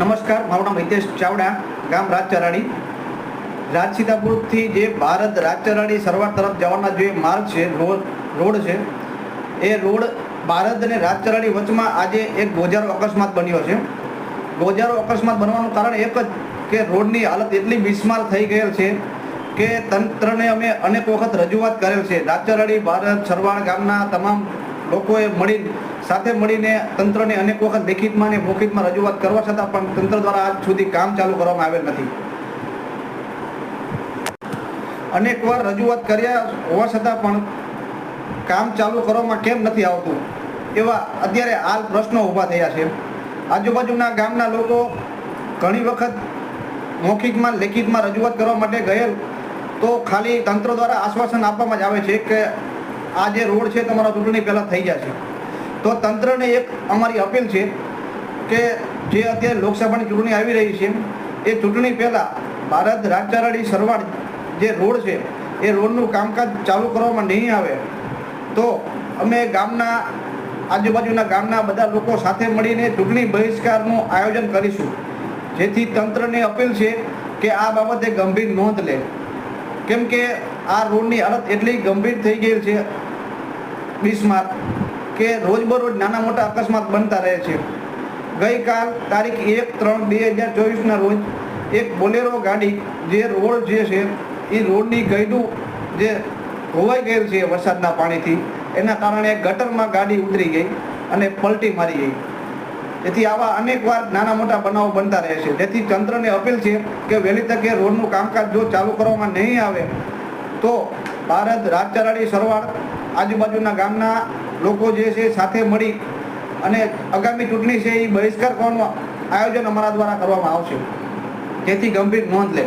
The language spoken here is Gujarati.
નમસ્કાર, મારું નામ હિતેશ ચાવડા, ગામ રાજચરાડી રાજસીતાપુરથી જે ભારત રાજચરાણી સરવાર તરફ જવાના જે માર્ગ છે, રોડ રોડ છે, એ રોડ ભારત અને રાજચરાણી વચમાં આજે એક ગોજારો અકસ્માત બન્યો છે. ગોજારો અકસ્માત બનવાનું કારણ એક જ કે રોડની હાલત એટલી બિસ્માર થઈ ગયેલ છે કે તંત્રને અમે અનેક વખત રજૂઆત કરેલ છે. રાજચરાણી, ભારત સરવાણ ગામના તમામ લોકોએ મળી સાથે મળીને તંત્રને અનેક વખત લેખિતમાં અને મૌખિકમાં રજૂઆત કરવા છતાં પણ તંત્ર દ્વારા આજ સુધી કામ ચાલુ કરવામાં આવેલ નથી. અનેક વાર રજૂઆત કર્યા હોવા છતાં પણ કામ ચાલુ કરવામાં કેમ નથી આવતું? એવા અત્યારે હાલ પ્રશ્નો ઊભા થયા છે. આજુબાજુના ગામના લોકો ઘણી વખત મૌખિકમાં, લેખિતમાં રજૂઆત કરવા માટે ગયેલ તો ખાલી તંત્ર દ્વારા આશ્વાસન આપવામાં જ આવે છે કે આ જે રોડ છે તમારા ચૂંટણી પહેલાં થઈ જશે તો તંત્રને એક અમારી અપીલ છે કે જે અત્યારે લોકસભાની ચૂંટણી આવી રહી છે, એ ચૂંટણી પહેલાં ભારત રાજચારાડી સરવાડ જે રોડ છે, એ રોડનું કામકાજ ચાલુ કરવામાં નહીં આવે, તો અમે ગામના, આજુબાજુના ગામના બધા લોકો સાથે મળીને ચૂંટણી બહિષ્કારનું આયોજન કરીશું. જેથી તંત્રને અપીલ છે કે આ બાબતે ગંભીર નોંધ લે. કેમ કે આ રોડની હાલત એટલી ગંભીર થઈ ગઈ છે બિસ્માર કે રોજબરોજ નાના મોટા અકસ્માત બનતા રહે છે. ગઈકાલ તારીખ એક ત્રણ બે હજાર ચોવીસના રોજ એક બોલેરો ગાડી જે રોડ જે છે એ રોડની ગયડું જે હોવાઈ ગયેલ છે વરસાદના પાણીથી, એના કારણે ગટરમાં ગાડી ઉતરી ગઈ અને પલટી મારી ગઈ. જેથી આવા અનેક વાર નાના મોટા બનાવો બનતા રહે છે. જેથી તંત્રને અપીલ છે કે વહેલી તકે રોડનું કામકાજ જો ચાલુ કરવામાં નહીં આવે તો ભારત રાજચરાડી સરવાળ આજુબાજુના ગામના લોકો જે છે સાથે મળી અને આગામી ચૂંટણી છે એ બહિષ્કાર કરવાનું આયોજન અમારા દ્વારા કરવામાં આવશે. જેથી ગંભીર નોંધ લે.